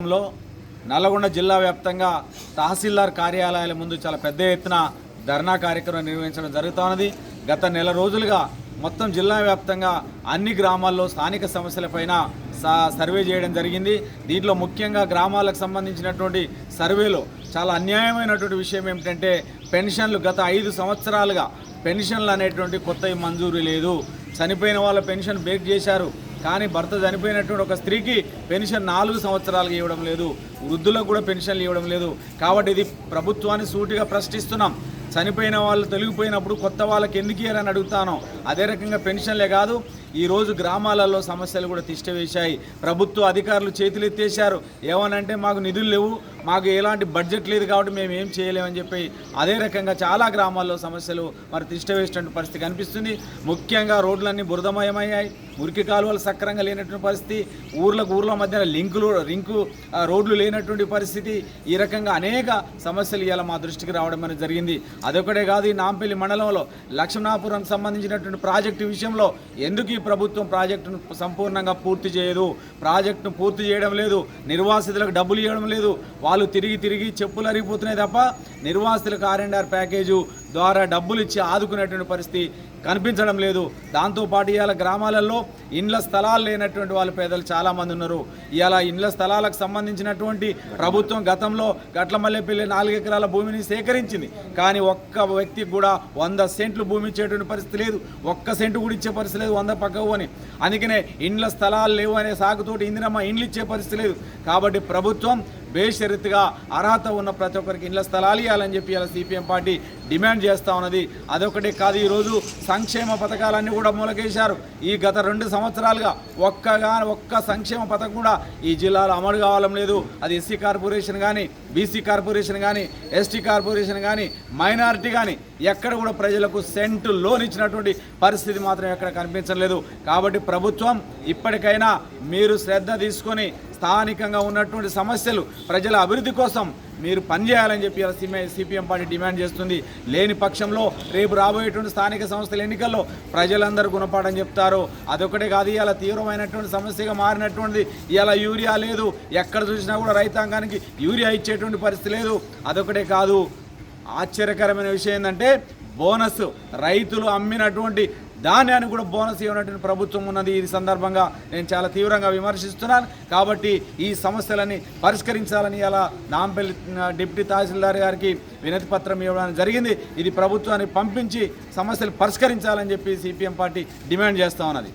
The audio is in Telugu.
లో నల్లగొండ జిల్లా వ్యాప్తంగా తహసీల్దార్ కార్యాలయాల ముందు చాలా పెద్ద ఎత్తున ధర్నా కార్యక్రమం నిర్వహించడం జరుగుతున్నది గత నెల రోజులుగా మొత్తం జిల్లా వ్యాప్తంగా అన్ని గ్రామాల్లో స్థానిక సమస్యలపైన స- సర్వే చేయడం జరిగింది. దీంట్లో ముఖ్యంగా గ్రామాలకు సంబంధించినటువంటి సర్వేలో చాలా అన్యాయమైనటువంటి విషయం ఏమిటంటే పెన్షన్లు గత ఐదు సంవత్సరాలుగా పెన్షన్లు అనేటువంటి కొత్తవి మంజూరు లేదు. చనిపోయిన వాళ్ళ పెన్షన్ బ్రేక్ చేశారు. కానీ భర్త చనిపోయినటువంటి ఒక స్త్రీకి పెన్షన్ నాలుగు సంవత్సరాలకు ఇవ్వడం లేదు. వృద్ధులకు కూడా పెన్షన్లు ఇవ్వడం లేదు. కాబట్టి ఇది ప్రభుత్వాన్ని సూటిగా ప్రశ్నిస్తున్నాం. చనిపోయిన వాళ్ళు తొలగిపోయినప్పుడు కొత్త వాళ్ళకి ఎందుకు ఇయ్యారని అడుగుతాను అదే రకంగా పెన్షన్లే కాదు ఈరోజు గ్రామాలలో సమస్యలు కూడా తిష్టవేశాయి ప్రభుత్వ అధికారులు చేతులెత్తేశారు ఏమనంటే మాకు నిధులు లేవు మాకు ఎలాంటి బడ్జెట్ లేదు కాబట్టి మేము ఏం చేయలేమని చెప్పి అదే రకంగా చాలా గ్రామాల్లో సమస్యలు మరి తిష్టవేసినటువంటి పరిస్థితి కనిపిస్తుంది. ముఖ్యంగా రోడ్లన్నీ బురదమయమయ్యాయి. మురికి కాలువలు సక్రంగా లేనటువంటి పరిస్థితి ఊర్లకు ఊర్ల మధ్యన లింకులు లింకు రోడ్లు లేనటువంటి పరిస్థితి ఈ రకంగా అనేక సమస్యలు ఇవాళ మా దృష్టికి రావడం అనేది జరిగింది. అదొకటే కాదు ఈ నాంపల్లి మండలంలో లక్ష్మణాపురం సంబంధించినటువంటి ప్రాజెక్టు విషయంలో ఎందుకు ఈ ప్రభుత్వం ప్రాజెక్టును సంపూర్ణంగా పూర్తి చేయదు? ప్రాజెక్టును పూర్తి చేయడం లేదు నిర్వాసితులకు డబ్బులు ఇవ్వడం లేదు వాళ్ళు తిరిగి తిరిగి చెప్పులు అరిగిపోతున్నాయి తప్ప నిర్వాసితులకు ఆర్ అండ్ ఆర్ ప్యాకేజు ద్వారా డబ్బులు ఇచ్చి ఆదుకునేటువంటి పరిస్థితి కనిపించడం లేదు. దాంతోపాటు ఇవాళ గ్రామాలలో ఇండ్ల స్థలాలు లేనటువంటి వాళ్ళ పేదలు చాలామంది ఉన్నారు. ఇవాళ ఇండ్ల స్థలాలకు సంబంధించినటువంటి ప్రభుత్వం గతంలో గట్లమల్లెపల్లి నాలుగు ఎకరాల భూమిని సేకరించింది. కానీ ఒక్క వ్యక్తికి కూడా వంద సెంట్లు భూమి ఇచ్చేటువంటి పరిస్థితి లేదు. ఒక్క సెంటు కూడా ఇచ్చే పరిస్థితి లేదు వంద పక్కకు అని అందుకనే ఇండ్ల స్థలాలు లేవు అనే సాగుతోటి ఇందిరమ్మ ఇండ్లు ఇచ్చే పరిస్థితి లేదు. కాబట్టి ప్రభుత్వం బేషరతుగా అర్హత ఉన్న ప్రతి ఒక్కరికి ఇళ్ళ స్థలాలు ఇవ్వాలని చెప్పి ఇలా సిపిఎం పార్టీ డిమాండ్ చేస్తూ ఉన్నది. అదొకటే కాదు ఈరోజు సంక్షేమ పథకాలన్నీ కూడా మూలకేశారు. ఈ గత రెండు సంవత్సరాలుగా ఒక్కగా ఒక్క సంక్షేమ పథకం కూడా ఈ జిల్లాలో అమలు కావడం లేదు. అది ఎస్సీ కార్పొరేషన్ కానీ బీసీ కార్పొరేషన్ కానీ ఎస్టీ కార్పొరేషన్ కానీ మైనారిటీ కానీ ఎక్కడ కూడా ప్రజలకు సెంటు లోన్ ఇచ్చినటువంటి పరిస్థితి మాత్రం ఎక్కడ కనిపించలేదు. కాబట్టి ప్రభుత్వం ఇప్పటికైనా మీరు శ్రద్ధ తీసుకొని స్థానికంగా ఉన్నటువంటి సమస్యలు ప్రజల అభివృద్ధి కోసం మీరు పనిచేయాలని చెప్పి సిపిఐ సిపిఎం పార్టీ డిమాండ్ చేస్తుంది. లేని పక్షంలో రేపు రాబోయేటువంటి స్థానిక సంస్థల ఎన్నికల్లో ప్రజలందరూ గుణపాఠం చెప్తారు. అదొకటే కాదు ఇలా తీవ్రమైనటువంటి సమస్యగా మారినటువంటిది ఇలా యూరియా లేదు ఎక్కడ చూసినా కూడా రైతాంగానికి యూరియా ఇచ్చేటువంటి పరిస్థితి లేదు. అదొకటే కాదు ఆశ్చర్యకరమైన విషయం ఏంటంటే బోనస్ రైతులు అమ్మినటువంటి ధాన్యాన్ని కూడా బోనస్ ఇవ్వనటువంటి ప్రభుత్వం ఉన్నది. ఈ సందర్భంగా నేను చాలా తీవ్రంగా విమర్శిస్తున్నాను. కాబట్టి ఈ సమస్యలని పరిష్కరించాలని అలా నాంపల్లి డిప్యూటీ తహసీల్దార్ గారికి వినతి పత్రం ఇవ్వడం జరిగింది. ఇది ప్రభుత్వాన్ని పంపించి సమస్యలు పరిష్కరించాలని చెప్పి సిపిఎం పార్టీ డిమాండ్ చేస్తా ఉన్నది.